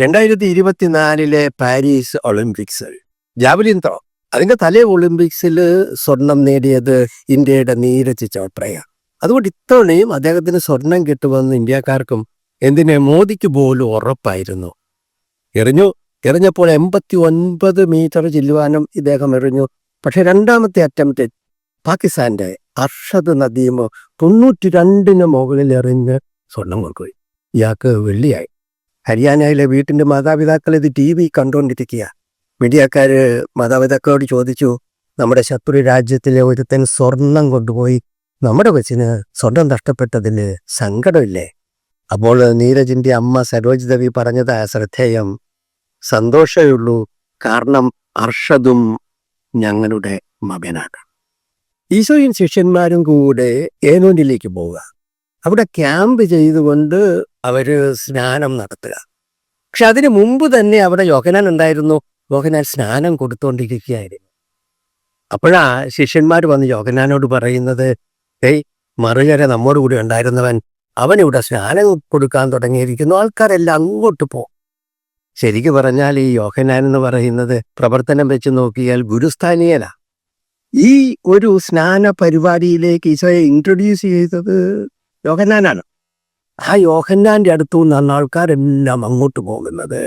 രണ്ടായിരത്തി ഇരുപത്തിനാലിലെ Paris Olympics javelin throw അതിന്റെ തലേ ഒളിമ്പിക്സിൽ സ്വർണം നേടിയത് ഇന്ത്യയുടെ നീരജ് ചോപ്രയാണ്. അതുകൊണ്ട് ഇത്തവണയും അദ്ദേഹത്തിന് സ്വർണം കിട്ടുമെന്ന് ഇന്ത്യക്കാർക്കും എന്തിനെ മോദിക്ക് പോലും ഉറപ്പായിരുന്നു. എറിഞ്ഞു എറിഞ്ഞപ്പോൾ എൺപത്തി ഒൻപത് മീറ്റർ ചില്ലുവാനും ഇദ്ദേഹം എറിഞ്ഞു. പക്ഷെ രണ്ടാമത്തെ അറ്റംപ്റ്റ് പാകിസ്ഥാന്റെ അർഷദ് നദീമ് തൊണ്ണൂറ്റി രണ്ടിന് മുകളിൽ എറിഞ്ഞ് സ്വർണം കൊടുക്കുകയും ഇയാൾക്ക് വെള്ളിയായി. ഹരിയാനയിലെ വീട്ടിന്റെ മാതാപിതാക്കൾ ഇത് ടി വി കണ്ടുകൊണ്ടിരിക്കുക മീഡിയക്കാർ മാതാപിതാക്കളോട് ചോദിച്ചു നമ്മുടെ ശത്രു രാജ്യത്തിലെ ഒരുത്തൻ സ്വർണം കൊണ്ടുപോയി നമ്മുടെ കൊച്ചിന് സ്വർണം നഷ്ടപ്പെട്ടതിൽ സങ്കടമില്ലേ? അപ്പോൾ നീരജിന്റെ അമ്മ സരോജ് ദേവി പറഞ്ഞത് ശ്രദ്ധേയം. സന്തോഷമുള്ളൂ കാരണം അർഷദും ഞങ്ങളുടെ മകനാണ്. ഈശോയും ശിഷ്യന്മാരും കൂടെ ഏനോനിലേക്ക് പോവുക. അവിടെ ക്യാമ്പ് ചെയ്തുകൊണ്ട് അവർ സ്നാനം നടത്തുക. പക്ഷെ അതിന് മുമ്പ് തന്നെ അവിടെ യോഹനാൻ ഉണ്ടായിരുന്നു യോഹനാൻ സ്നാനം കൊടുത്തുകൊണ്ടിരിക്കുകയായിരുന്നു അപ്പോഴാ ശിഷ്യന്മാർ വന്ന് യോഹനാനോട് പറയുന്നത് ഏയ് മറുകര നമ്മോട് കൂടി ഉണ്ടായിരുന്നവൻ അവനിവിടെ സ്നാനം കൊടുക്കാൻ തുടങ്ങിയിരിക്കുന്നു. ആൾക്കാരെല്ലാം അങ്ങോട്ട് പോ. ശരിക്കു പറഞ്ഞാൽ ഈ യോഹനാൻ എന്ന് പറയുന്നത് പ്രവർത്തനം വെച്ച് നോക്കിയാൽ ഗുരുസ്ഥാനീയനാ. ഈ ഒരു സ്നാന പരിപാടിയിലേക്ക് ഈശോയെ ഇൻട്രൊഡ്യൂസ് ചെയ്തത് യോഹന്നാനാണ്. ആ യോഹന്നാന്റെ അടുത്തു നിന്നാണ് ആൾക്കാരെല്ലാം അങ്ങോട്ട് പോകുന്നത്.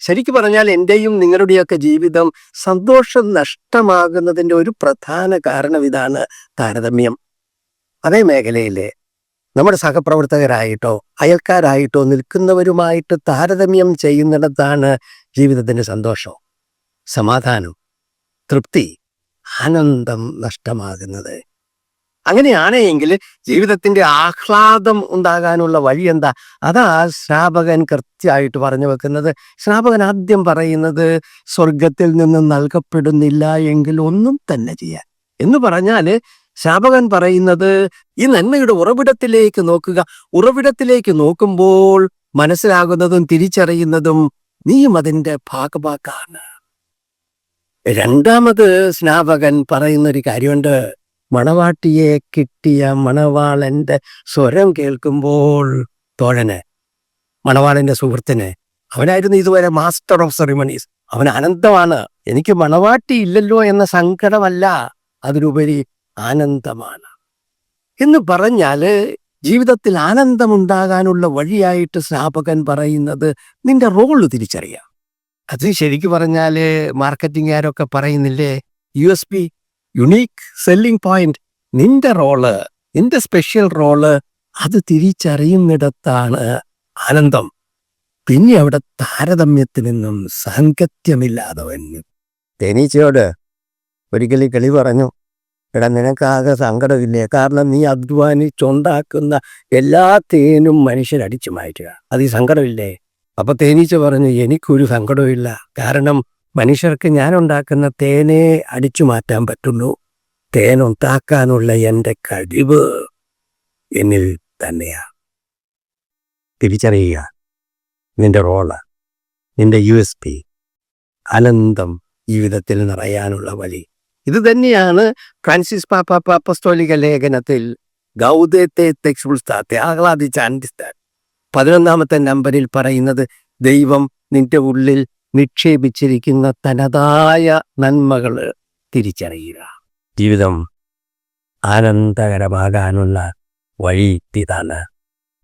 ശരിക്കു പറഞ്ഞാൽ എന്റെയും നിങ്ങളുടെയൊക്കെ ജീവിതം സന്തോഷം നഷ്ടമാകുന്നതിന്റെ ഒരു പ്രധാന കാരണം ഇതാണ് താരതമ്യം. അതേ മേഖലയിലെ നമ്മുടെ സഹപ്രവർത്തകരായിട്ടോ അയൽക്കാരായിട്ടോ നിൽക്കുന്നവരുമായിട്ട് താരതമ്യം ചെയ്യുന്നിടത്താണ് ജീവിതത്തിന്റെ സന്തോഷം സമാധാനം തൃപ്തി ആനന്ദം നഷ്ടമാകുന്നത്. അങ്ങനെയാണെങ്കിൽ ജീവിതത്തിന്റെ ആഹ്ലാദം ഉണ്ടാകാനുള്ള വഴി എന്താ? അതാ ശ്രാപകൻ കൃത്യമായിട്ട് പറഞ്ഞു വെക്കുന്നത്. ശ്രാപകൻ ആദ്യം പറയുന്നത് സ്വർഗത്തിൽ നിന്ന് നൽകപ്പെടുന്നില്ല എങ്കിൽ ഒന്നും തന്നെ ചെയ്യാൻ. എന്ന് പറഞ്ഞാൽ ശാപകൻ പറയുന്നത് ഈ നന്മയുടെ ഉറവിടത്തിലേക്ക് നോക്കുക. ഉറവിടത്തിലേക്ക് നോക്കുമ്പോൾ മനസ്സിലാകുന്നതും തിരിച്ചറിയുന്നതും നീയും അതിന്റെ ഭാഗഭാക്കാണ് രണ്ടാമത് സ്നാപകൻ പറയുന്ന ഒരു കാര്യമുണ്ട്. മണവാട്ടിയെ കിട്ടിയ മണവാളന്റെ സ്വരം കേൾക്കുമ്പോൾ തോഴന് മണവാളന്റെ സുഹൃത്തിന് അവനായിരുന്നു ഇതുവരെ മാസ്റ്റർ ഓഫ് സെറിമണീസ് അവൻ ആനന്ദമാണ്. എനിക്ക് മണവാട്ടി ഇല്ലല്ലോ എന്ന സങ്കടമല്ല. അതിലുപരി ആനന്ദമാണ്. എന്ന് പറഞ്ഞാൽ ജീവിതത്തിൽ ആനന്ദമുണ്ടാകാനുള്ള വഴിയായിട്ട് സ്ഥാപകൻ പറയുന്നത് നിന്റെ റോൾ തിരിച്ചറിയാം. അത് ശരിക്കു പറഞ്ഞാൽ മാർക്കറ്റിംഗുകാരൊക്കെ പറയുന്നില്ലേ? U S P unique selling point നിന്റെ റോൾ നിന്റെ സ്പെഷ്യൽ റോൾ അത് തിരിച്ചറിയുന്നിടത്താണ് ആനന്ദം. പിന്നെ അവിടെ താരതമ്യത്തിൽ നിന്നും സാങ്കത്യമില്ലാതെ വന്നു തേനീച്ചയോട് ഒരിക്കലും കിളി പറഞ്ഞു. എടാ നിനക്കാകെ സങ്കടമില്ലേ? കാരണം നീ അധ്വാനിച്ചുണ്ടാക്കുന്ന എല്ലാ തേനും മനുഷ്യരടിച്ചു മാറ്റുക. അത് ഈ സങ്കടമില്ലേ? അപ്പൊ തേനീച്ച പറഞ്ഞു എനിക്കൊരു സങ്കടമില്ല കാരണം മനുഷ്യർക്ക് ഞാൻ ഉണ്ടാക്കുന്ന തേനെ അടിച്ചു മാറ്റാൻ പറ്റുള്ളൂ തേൻ ഉണ്ടാക്കാനുള്ള എന്റെ കഴിവ് എന്നിൽ തന്നെയാ തിരിച്ചറിയുക നിന്റെ റോൾ നിന്റെ യു എസ് പി അനന്തം ജീവിതത്തിൽ നിറയാനുള്ള വഴി. ഇത് തന്നെയാണ് ഫ്രാൻസിസ് പാപ്പ പാപ്പസ്തോലിക ലേഖനത്തിൽ ഗൗതത്തെ ആഹ്ലാദിച്ച അന്തിസ്ഥാൻ പതിനൊന്നാമത്തെ നമ്പറിൽ പറയുന്നത് ദൈവം നിന്റെ ഉള്ളിൽ നിക്ഷേപിച്ചിരിക്കുന്ന തനതായ നന്മകൾ തിരിച്ചറിയുക. ജീവിതം ആനന്ദകരമാകാനുള്ള വഴി ഇതാണ്